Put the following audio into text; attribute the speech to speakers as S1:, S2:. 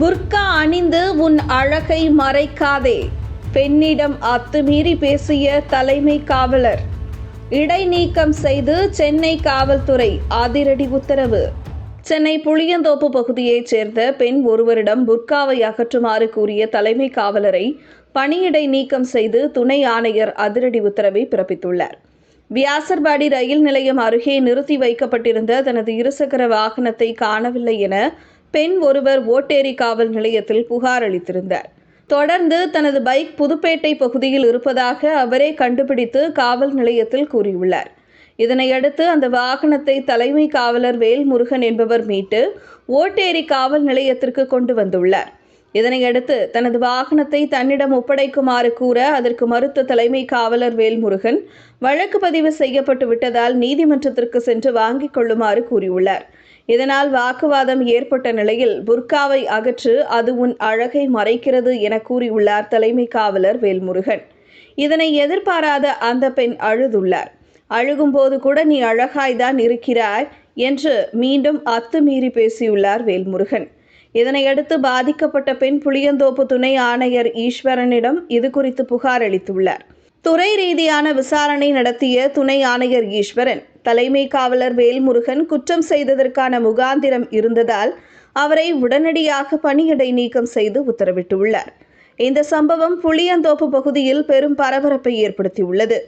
S1: புர்கா அணிந்து உன் அழகை மறைக்காதே. பெண்ணிடம் அத்துமீறி பேசிய தலைமை காவலர். இடைநீக்கம் செய்து சென்னை காவல்துறை அதிரடி உத்தரவு. சென்னை புளியந்தோப்பு பகுதியைச் சேர்ந்த பெண் ஒருவரிடம் புர்காவை அகற்றுமாறு கூறிய தலைமை காவலரை பணியிடை நீக்கம் செய்து துணை ஆணையர் அதிரடி உத்தரவை பிறப்பித்துள்ளார். வியாசர்பாடி ரயில் நிலையம் அருகே நிறுத்தி வைக்கப்பட்டிருந்த தனது இருசக்கர வாகனத்தை காணவில்லை என பெண் ஒருவர் ஓட்டேரி காவல் நிலையத்தில் புகார் அளித்திருந்தார். தொடர்ந்து தனது பைக் புதுப்பேட்டை பகுதியில் இருப்பதாக அவரே கண்டுபிடித்து காவல் நிலையத்தில் கூறியுள்ளார். இதனையடுத்து அந்த வாகனத்தை தலைமை காவலர் வேல்முருகன் என்பவர் மீட்டு ஓட்டேரி காவல் நிலையத்திற்கு கொண்டு வந்துள்ளார். இதனையடுத்து தனது வாகனத்தை தன்னிடம் ஒப்படைக்குமாறு கூற அதற்கு மறுத்த தலைமை காவலர் வேல்முருகன் வழக்கு பதிவு செய்யப்பட்டு விட்டதால் நீதிமன்றத்திற்கு சென்று வாங்கிக் கொள்ளுமாறு கூறியுள்ளார். இதனால் வாக்குவாதம் ஏற்பட்ட நிலையில் புர்காவை அகற்று அது உன் அழகை மறைக்கிறது என கூறியுள்ளார் தலைமை காவலர் வேல்முருகன். இதனை எதிர்பாராத அந்த பெண் அழுதுள்ளார். அழுகும்போது கூட நீ அழகாய்தான் இருக்கிறாய் என்று மீண்டும் அத்துமீறி பேசியுள்ளார் வேல்முருகன். இதனையடுத்து பாதிக்கப்பட்ட பெண் புளியந்தோப்பு துணை ஆணையர் ஈஸ்வரனிடம் இது குறித்து புகார் அளித்துள்ளார். துறை ரீதியான விசாரணை நடத்திய துணை ஆணையர் ஈஸ்வரன் தலைமை காவலர் வேல்முருகன் குற்றம் செய்ததற்கான முகாந்திரம் இருந்ததால் அவரை உடனடியாக பணியிடை நீக்கம் செய்து உத்தரவிட்டுள்ளார். இந்த சம்பவம் புளியந்தோப்பு பகுதியில் பெரும் பரபரப்பை ஏற்படுத்தியுள்ளது.